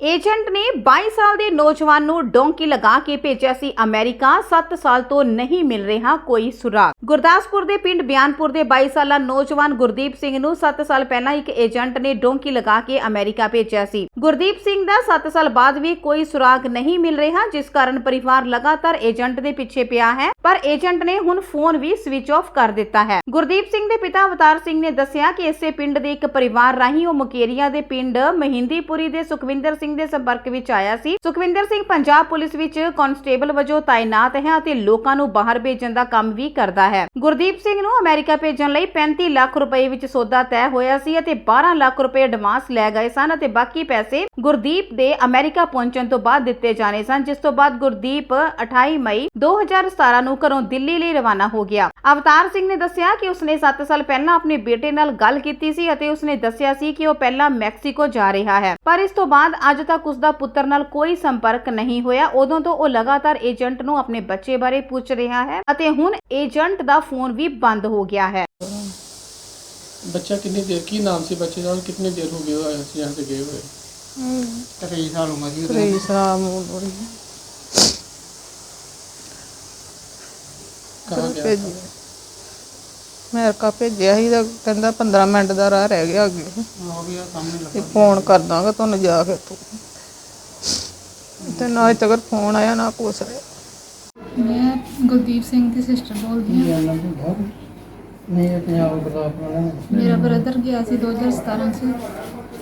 Agent ਨੇ 22 ਸਾਲ ਦੇ ਨੌਜਵਾਨ ਨੂੰ ਡੋਂਕੀ ਲਗਾ ਕੇ ਭੇਜਿਆ ਸੀ ਅਮਰੀਕਾ। 7 ਸਾਲ ਤੋਂ ਨਹੀਂ ਮਿਲ ਰਿਹਾ ਕੋਈ ਸੁਰਾਗ। ਗੁਰਦਾਸਪੁਰ ਦੇ ਪਿੰਡ ਬਿਆਨਪੁਰ ਦੇ 22 ਸਾਲਾ ਨੌਜਵਾਨ ਗੁਰਦੀਪ ਸਿੰਘ ਨੂੰ 7 ਸਾਲ ਪਹਿਲਾਂ ਇੱਕ ਏਜੰਟ ਨੇ ਡੋਂਕੀ ਲਗਾ ਕੇ ਅਮਰੀਕਾ ਭੇਜਿਆ ਸੀ। ਗੁਰਦੀਪ ਸਿੰਘ ਦਾ 7 ਸਾਲ ਬਾਅਦ ਵੀ ਕੋਈ ਸੁਰਾਗ ਨਹੀਂ ਮਿਲ ਰਿਹਾ, ਜਿਸ ਕਾਰਨ ਪਰਿਵਾਰ ਲਗਾਤਾਰ ਏਜੰਟ ਦੇ ਪਿੱਛੇ ਪਿਆ ਹੈ, ਪਰ ਏਜੰਟ ਨੇ ਹੁਣ ਫੋਨ ਵੀ ਸਵਿਚ ਆਫ ਕਰ ਦਿੱਤਾ ਹੈ। ਗੁਰਦੀਪ ਸਿੰਘ ਦੇ ਪਿਤਾ ਅਵਤਾਰ ਸਿੰਘ ਨੇ ਦੱਸਿਆ ਕਿ ਇਸੇ ਪਿੰਡ ਦੇ ਇੱਕ ਪਰਿਵਾਰ ਰਾਹੀਂ ਉਹ ਮੁਕੇਰੀਆ ਦੇ ਪਿੰਡ ਮਹਿੰਦੀਪੁਰੀ ਦੇ ਸੁਖਵਿੰਦਰ ਸਿੰਘ ਸਿੰਘ ਦੇ ਸੰਪਰਕ ਵਿੱਚ ਆਇਆ ਸੀ। ਸੁਖਵਿੰਦਰ ਸਿੰਘ ਪੰਜਾਬ ਪੁਲਿਸ ਵਿੱਚ ਕਾਂਸਟੇਬਲ ਵਜੋਂ ਤਾਇਨਾਤ ਹੈ ਅਤੇ ਲੋਕਾਂ ਨੂੰ ਬਾਹਰ ਭੇਜਣ ਦਾ ਕੰਮ ਵੀ ਕਰਦਾ ਹੈ। ਗੁਰਦੀਪ ਸਿੰਘ ਨੂੰ ਅਮਰੀਕਾ ਭੇਜਣ ਲਈ 35 ਲੱਖ ਰੁਪਏ ਵਿੱਚ ਸੌਦਾ ਤੈਅ ਹੋਇਆ ਸੀ ਅਤੇ 12 ਲੱਖ ਰੁਪਏ ਐਡਵਾਂਸ ਲੈ ਗਏ ਸਨ ਅਤੇ ਬਾਕੀ ਪੈਸੇ ਗੁਰਦੀਪ ਦੇ ਅਮਰੀਕਾ ਪਹੁੰਚਣ ਤੋਂ ਬਾਅਦ ਦਿੱਤੇ ਜਾਣੇ ਸਨ, ਜਿਸ ਤੋਂ ਬਾਅਦ ਗੁਰਦੀਪ 28 ਮਈ 2017 ਨੂੰ ਘਰੋਂ ਦਿੱਲੀ ਲਈ ਰਵਾਨਾ ਹੋ ਗਿਆ। ਅਵਤਾਰ ਸਿੰਘ ਨੇ ਦੱਸਿਆ ਕਿ ਉਸਨੇ 7 ਸਾਲ ਪਹਿਲਾਂ ਆਪਣੇ ਬੇਟੇ ਨਾਲ ਗੱਲ ਕੀਤੀ ਸੀ ਅਤੇ ਉਸਨੇ ਦੱਸਿਆ ਸੀ ਕਿ ਉਹ ਪਹਿਲਾਂ ਮੈਕਸੀਕੋ ਜਾ ਰਿਹਾ ਹੈ। ਪਰ ਇਸ ਤੋਂ ਬਾਅਦ ਅੱਜ ਤੱਕ ਉਸਦਾ ਪੁੱਤਰ ਨਾਲ ਕੋਈ ਸੰਪਰਕ ਨਹੀਂ ਹੋਇਆ ਉਦੋਂ ਤੋਂ ਉਹ ਲਗਾਤਾਰ ਏਜੰਟ ਨੂੰ ਆਪਣੇ ਬੱਚੇ ਬਾਰੇ ਪੁੱਛ ਰਿਹਾ ਹੈ ਅਤੇ ਹੁਣ ਏਜੰਟ ਦਾ ਫੋਨ ਵੀ ਬੰਦ ਹੋ ਗਿਆ ਹੈ ਬੱਚਾ ਕਿੰਨੀ ਦੇਰ ਕੀ ਨਾਮ ਸੀ ਬੱਚੇ ਦਾ ਔਰ ਕਿੰਨੀ ਦੇਰ ਹੋ ਗਈ ਹੋਇਆ ਸੀ यहाँ से गए हुए ਤੇਈ ਸਾਲ ਉਮਰ ਸੀ ਉਹਦੀ। ਤੇਈ ਸਾਲ ਉਮਰ ਬੜੀ कहाँ गया ਭੇਜੀ ਅਮਰੀਕਾ ਭੇਜਿਆ ਸੀ ਤਾਂ ਕਹਿੰਦਾ 15 ਮਿੰਟ ਦਾ ਰਾਹ ਰਹਿ ਗਿਆ ਅੱਗੇ। ਉਹ ਵੀ ਆ ਸਾਹਮਣੇ ਲੱਗਾ ਤੇ ਫੋਨ ਕਰ ਦਾਂਗਾ ਤੁਹਾਨੂੰ ਜਾ ਕੇ ਤੂੰ। ਤੇ ਨਾ ਅਜੇ ਤੱਕ ਫੋਨ ਆਇਆ ਨਾ ਕੁਛ ਆਇਆ। ਮੈਂ ਗੁਰਦੀਪ ਸਿੰਘ ਦੀ ਸਿਸਟਰ ਬੋਲਦੀ ਹਾਂ। ਪੰਜਾਬ ਗੁਰਦਾਸਪੁਰ ਮੇਰਾ ਬ੍ਰਦਰ ਗਿਆ ਸੀ 2017 ਚ।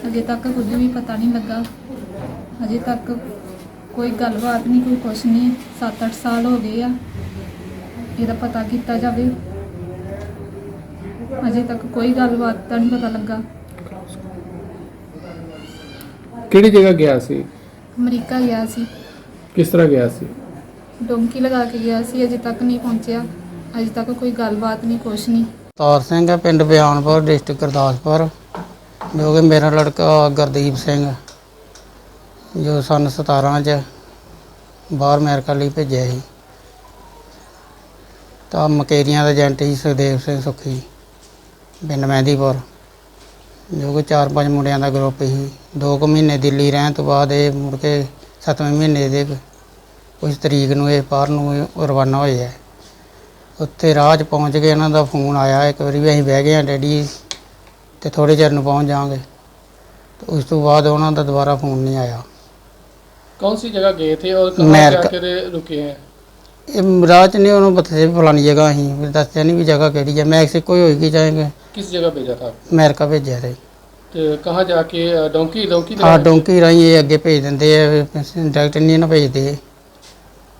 ਅਜੇ ਤੱਕ ਕੁਝ ਵੀ ਪਤਾ ਨਹੀਂ ਲੱਗਾ। ਅਜੇ ਤੱਕ ਕੋਈ ਗੱਲਬਾਤ ਨਹੀਂ ਕੋਈ ਕੁਛ ਨਹੀਂ। 7-8 ਸਾਲ ਹੋ ਗਏ ਆ। ਇਹਦਾ ਪਤਾ ਕੀਤਾ ਜਾਵੇ। ਅਜੇ ਤੱਕ ਕੋਈ ਗੱਲਬਾਤ ਦਾ ਨਹੀਂ ਪਤਾ ਲੱਗਾ। ਕਿਹੜੀ ਜਗ੍ਹਾ ਗਿਆ ਸੀ? ਅਮਰੀਕਾ ਗਿਆ ਸੀ। ਕਿਸ ਤਰ੍ਹਾਂ ਗਿਆ ਸੀ? ਡੋਂਕੀ ਲਗਾ ਕੇ ਗਿਆ ਸੀ ਅਜੇ ਤੱਕ ਨਹੀਂ ਪਹੁੰਚਿਆ। ਅਜੇ ਤੱਕ ਕੋਈ ਗੱਲਬਾਤ ਨਹੀਂ ਕੁਛ ਨਹੀਂ। ਤਾਰ ਸਿੰਘ ਹੈ ਪਿੰਡ ਬਿਆਨਪੁਰ ਡਿਸਟ੍ਰਿਕਟ ਗੁਰਦਾਸਪੁਰ। ਜੋ ਕਿ ਮੇਰਾ ਲੜਕਾ ਗੁਰਦੀਪ ਸਿੰਘ ਜੋ ਸਨ 17 ਚ ਬਾਹਰ ਅਮਰੀਕਾ ਲਈ ਭੇਜਿਆ ਸੀ। ਤਾਂ ਮਕੇਰੀਆਂ ਦਾ ਏਜੰਟ ਸੀ ਸੁਖਦੇਵ ਸਿੰਘ ਸੁਖੀ। ਪਿੰਡ ਮਹਿੰਦੀਪੁਰ ਜੋ ਕਿ ਚਾਰ ਪੰਜ ਮੁੰਡਿਆਂ ਦਾ ਗਰੁੱਪ ਸੀ ਦੋ ਕੁ ਮਹੀਨੇ ਦਿੱਲੀ ਰਹਿਣ ਤੋਂ ਬਾਅਦ ਇਹ ਮੁੜ ਕੇ ਸੱਤਵੇਂ ਮਹੀਨੇ ਦੇ ਕੁਝ ਤਰੀਕ ਨੂੰ ਇਹ ਬਾਹਰ ਨੂੰ ਇਹ ਰਵਾਨਾ ਹੋਏ ਹੈ ਉੱਥੇ ਰਾਹ 'ਚ ਪਹੁੰਚ ਗਏ ਇਹਨਾਂ ਦਾ ਫੋਨ ਆਇਆ ਇੱਕ ਵਾਰੀ ਵੀ ਅਸੀਂ ਬਹਿ ਗਏ ਹਾਂ ਡੈਡੀ ਤੇ ਥੋੜੇ ਚਿਰ ਨੂੰ ਪਹੁੰਚ ਜਾਵਾਂਗੇ ਤੇ ਉਸ ਤੋਂ ਬਾਅਦ ਉਹਨਾਂ ਦਾ ਦੁਬਾਰਾ ਫੋਨ ਨਹੀਂ ਆਇਆ कौन सी जगह गए थे और कहाँ अमेरिका। जाकर रुके हैं ਇਹ ਰਾਹ 'ਚ ਨਹੀਂ ਉਹਨੂੰ ਬਥੇ ਫਲਾਣੀ ਜਗ੍ਹਾ ਅਸੀਂ ਵੀ ਦੱਸਿਆ ਨਹੀਂ ਵੀ ਜਗ੍ਹਾ ਕਿਹੜੀ ਹੈ ਮੈਕਸੀਕੋ ਹੀ ਹੋਏਗੀ ਜਾਏਗੇ किस जगह भेजा था ਅਮਰੀਕਾ ਭੇਜਿਆ ਰੇ तो कहाँ जाके अ, डोंकी डोंकी ਆ ਡੋਂਕੀ ਰਾਹੀਂ ਇਹ ਅੱਗੇ ਭੇਜ ਦਿੰਦੇ ਆ ਡਾਇਰੈਕਟ ਨਹੀਂ ਨਾ ਭੇਜਦੇ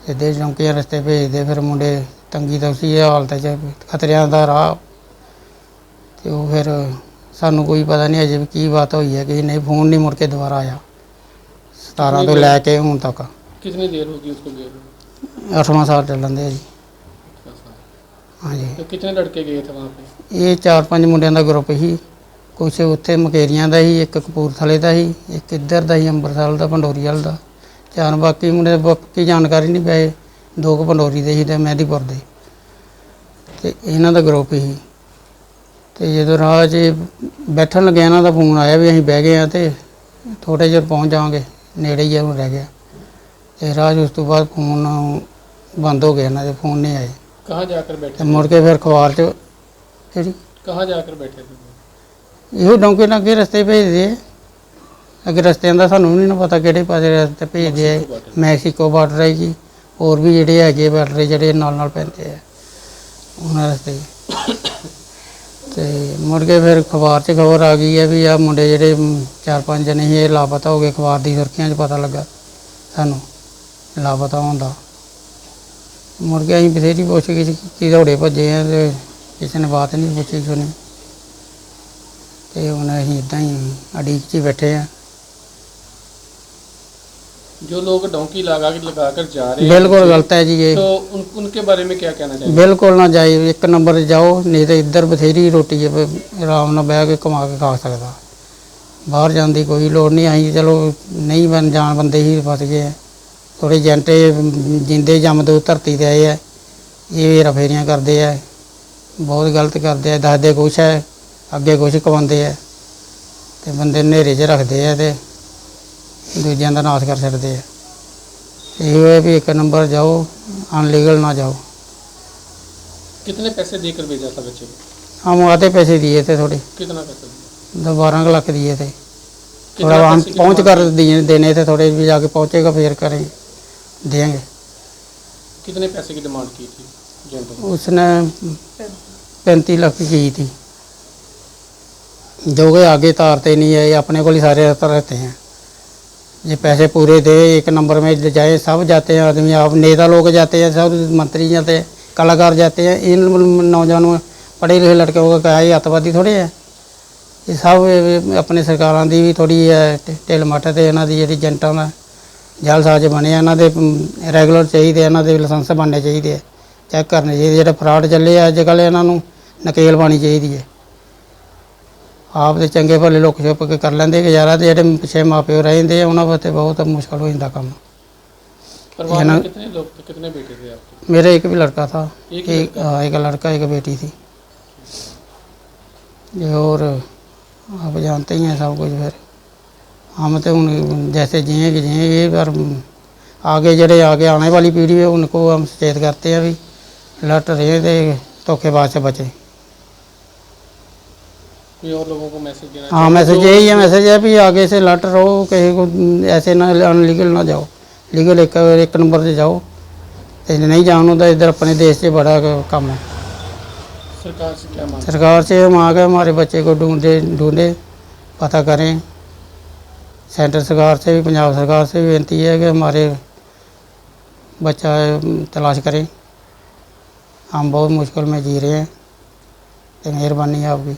ਸਿੱਧੇ ਡੋਂਕੀ ਰਸਤੇ ਭੇਜਦੇ ਫਿਰ ਮੁੰਡੇ ਤੰਗੀ ਤਾਂ ਉਸੀ ਹਾਲਤ 'ਚ ਖਤਰਿਆਂ ਦਾ ਰਾਹ ਤੇ ਉਹ ਫਿਰ ਸਾਨੂੰ ਕੋਈ ਪਤਾ ਨਹੀਂ ਅਜੇ ਵੀ ਕੀ ਬਾਤ ਹੋਈ ਹੈ ਕਿ ਨਹੀਂ ਫੋਨ ਨਹੀਂ ਮੁੜ ਕੇ ਦੁਬਾਰਾ ਆਇਆ 17 ਤੋਂ ਲੈ ਕੇ ਹੁਣ ਤੱਕ कितनी देर होगी उसको गए हुए? 8ਵਾਂ ਸਾਲ ਚੱਲਣ ਦੇ ਜੀ अच्छा। ਹਾਂਜੀ तो कितने लड़के गए थे वहाँ पे ਇਹ ਚਾਰ ਪੰਜ ਮੁੰਡਿਆਂ ਦਾ ਗਰੁੱਪ ਸੀ ਕੁਛ ਉੱਥੇ ਮਕੇਰੀਆਂ ਦਾ ਸੀ ਇੱਕ ਕਪੂਰਥਲੇ ਦਾ ਸੀ ਇੱਕ ਇੱਧਰ ਦਾ ਸੀ ਅੰਮ੍ਰਿਤਸਰ ਦਾ ਪੰਡੋਰੀ ਵਾਲ ਦਾ ਚਾਰ ਬਾਕੀ ਮੁੰਡੇ ਬਾਕੀ ਜਾਣਕਾਰੀ ਨਹੀਂ ਪਏ ਦੋ ਕੁ ਪੰਡੋਰੀ ਦੇ ਸੀ ਤੇ ਮਹਿਦੀਪੁਰ ਦੇ ਤੇ ਇਹਨਾਂ ਦਾ ਗਰੁੱਪ ਸੀ ਤੇ ਜਦੋਂ ਰਾਹ 'ਚ ਬੈਠਣ ਲੱਗਿਆ ਇਹਨਾਂ ਦਾ ਫੋਨ ਆਇਆ ਵੀ ਅਸੀਂ ਬਹਿ ਗਏ ਆ ਤੇ ਥੋੜੇ ਜਿਹਾ ਪਹੁੰਚ ਜਾਵਾਂਗੇ ਨੇੜੇ ਹੀ ਆ ਹੁਣ ਰਹਿ ਗਿਆ ਤੇ ਰਾਹ 'ਚ ਉਸ ਤੋਂ ਬਾਅਦ ਫੋਨ ਬੰਦ ਹੋ ਗਿਆ ਇਹਨਾਂ ਦੇ ਫੋਨ ਨਹੀਂ ਆਏ कहाँ जाकर बैठे ਤੇ ਮੁੜ ਕੇ ਫਿਰ ਅਖਬਾਰ 'ਚ ਜਿਹੜੀ कहाँ जाकर बैठे थे ਇਹੋ ਡੌਂਕੇ ਨਾਲ ਅੱਗੇ ਰਸਤੇ ਭੇਜਦੇ ਆ ਅੱਗੇ ਰਸਤਿਆਂ ਦਾ ਸਾਨੂੰ ਵੀ ਨਹੀਂ ਨਾ ਪਤਾ ਕਿਹੜੇ ਪਾਸੇ ਰਸਤੇ ਭੇਜਦੇ ਆ ਮੈਕਸੀਕੋ ਬਾਰਡਰ ਹੈ ਜੀ ਹੋਰ ਵੀ ਜਿਹੜੇ ਹੈਗੇ ਬਾਰਡਰ ਜਿਹੜੇ ਨਾਲ ਨਾਲ ਪੈਂਦੇ ਆ ਉਹਨਾਂ ਰਸਤੇ ਤੇ ਮੁੜ ਕੇ ਫਿਰ ਅਖਬਾਰ 'ਚ ਖਬਰ ਆ ਗਈ ਹੈ ਵੀ ਆ ਮੁੰਡੇ ਜਿਹੜੇ ਮ, ਚਾਰ ਪੰਜ ਜਣੇ ਸੀ ਇਹ ਲਾਪਤਾ ਹੋ ਗਏ ਅਖਬਾਰ ਦੀ ਸੁਰਖੀਆਂ 'ਚ ਪਤਾ ਲੱਗਾ ਸਾਨੂੰ ਲਾਪਤਾ ਹੋਣ ਦਾ ਮੁੜ ਕੇ ਅਸੀਂ ਬਥੇਰੀ ਪੁੱਛ ਗਏ ਕਿ ਦੌੜੇ ਭੱਜੇ ਆ ਤੇ ਕਿਸੇ ਨੇ ਬਾਤ ਨਹੀਂ ਪੁੱਛੀ ਸੁਣੀ ਤੇ ਹੁਣ ਅਸੀਂ ਇਦਾਂ ਹੀ ਅੜੀਕ 'ਚ ਹੀ ਬੈਠੇ ਆ जो लोग डोंकी लगा के लगा कर जा रहे हैं ਬਿਲਕੁਲ ਗਲਤ ਹੈ ਜੀ ਇਹ तो उन, उनके बारे में क्या कहना चाहिए ਬਿਲਕੁਲ ਨਾ ਜਾਏ ਇੱਕ ਨੰਬਰ 'ਤੇ ਜਾਓ ਨਹੀਂ ਤੇ ਇੱਧਰ ਬਥੇਰੀ ਰੋਟੀ ਹੈ ਵੀ ਆਰਾਮ ਨਾਲ ਬਹਿ ਕੇ ਕਮਾ ਕੇ ਖਾ ਸਕਦਾ ਬਾਹਰ ਜਾਣ ਦੀ ਕੋਈ ਲੋੜ ਨਹੀਂ ਅਸੀਂ ਚਲੋ ਨਹੀਂ ਬਣ ਜਾਣ ਬੰਦੇ ਹੀ ਫਸ ਗਏ ਆ ਥੋੜੇ ਜੰਟੇ ਜਿੰਦੇ ਜੰਮਦੇ ਧਰਤੀ ਤੇ ਆਏ ਆ ਇਹ ਰਫੇਰੀਆਂ ਕਰਦੇ ਆ ਬਹੁਤ ਗਲਤ ਕਰਦੇ ਆ ਦੱਸਦੇ ਕੁਛ ਹੈ ਅੱਗੇ ਕੁਛ ਕਵਾਉਂਦੇ ਆ ਤੇ ਬੰਦੇ ਨੇਰੇ 'ਚ ਰੱਖਦੇ ਆ ਤੇ ਦੂਜਿਆਂ ਦਾ ਨਾਸ਼ ਕਰ ਛੱਡਦੇ ਆ ਇਹ ਹੈ ਵੀ ਇੱਕ ਨੰਬਰ ਜਾਓ ਅਨਲੀਗਲ ਨਾ ਜਾਓ कितने पैसे देकर भेजा था बच्चे को हम आते पैसे दिए थे थोड़े कितना पैसा दिया दस बारह लाख दिए थे कितना थोड़ा हम पैसे की पहुंच डिमांड कर की? दिए देने थे थोड़े भी जाके पहुंचेगा फिर करेंगे देंगे कितने पैसे की डिमांड की थी जेंटल ने? उसने पैंतीस लाख की थी जो कि आगे तारते नहीं है ये अपने को ही सारे रहते रहते हैं ये पैसे पूरे दे एक नंबर में जाए सब जाते हैं आदमी आप नेता लोग जाते हैं सब मंत्री जाते हैं कलाकार जाते हैं इन नौजवानों पढ़े लिखे लड़कों का क्या है अतवादी थोड़े है ਇਹ ਸਭ ਇਹ ਆਪਣੇ ਸਰਕਾਰਾਂ ਦੀ ਵੀ ਥੋੜੀ ਢਿੱਲ ਮੱਠ ਤੇ ਇਹਨਾਂ ਦੀ ਜਿਹੜੀ ਏਜੰਟਾਂ ਦਾ ਜਾਲਸਾਜ਼ ਬਣੇ ਆ, ਇਹਨਾਂ ਦੇ ਰੈਗੂਲਰ ਚਾਹੀਦੇ ਆ, ਇਹਨਾਂ ਦੇ ਲਾਇਸੈਂਸ ਬਣਨੇ ਚਾਹੀਦੇ ਆ ਚੈੱਕ ਕਰਨੇ ਚਾਹੀਦੇ ਜਿਹੜੇ ਫਰਾਡ ਚੱਲੇ ਆ ਅੱਜ ਕੱਲ੍ਹ ਇਹਨਾਂ ਨੂੰ ਨਕੇਲ ਪਾਣੀ ਚਾਹੀਦੀ ਹੈ ਆਪ ਦੇ ਚੰਗੇ ਭਲੇ ਲੋਕ ਛੁਪ ਕੇ ਕਰ ਲੈਂਦੇ ਗੁਜ਼ਾਰਾ ਤੇ ਜਿਹੜੇ ਪਿੱਛੇ ਮਾਪਿਓ ਰਹਿੰਦੇ ਆ ਉਹਨਾਂ ਵਾਸਤੇ ਬਹੁਤ ਮੁਸ਼ਕਲ ਹੋ ਜਾਂਦਾ ਕੰਮ परिवार ना- में कितने लोग थे कितने बेटे थे आपके मेरा एक भी लड़का था एक ही एक हाँ, एक लड़का एक बेटी थी ये और आप जानते ही हैं सब कुछ फिर हम तो उन जैसे जिएंगे जिएंगे पर आगे जड़े आगे आने वाली पीढ़ी है उनको हम सचेत करते हैं भी लट रहे थे धोखेबाज से बचे कोई और लोगों को मैसेज देना हाँ मैसेज यही है मैसेज है भी आगे से लट रहो कहीं को ऐसे ना अनलीगल ना जाओ लीगल एक एक नंबर से जाओ ते नहीं जानो तो इधर अपने देश से बड़ा काम है सरकार से क्या मांग सरकार से हम आ गए हमारे बच्चे को ढूंढे ढूंढे पता करें सेंटर सरकार से भी पंजाब सरकार से भी विनती है कि हमारे बच्चा अम, तलाश करें हम बहुत मुश्किल में जी रहे हैं तो मेहरबानी है आपकी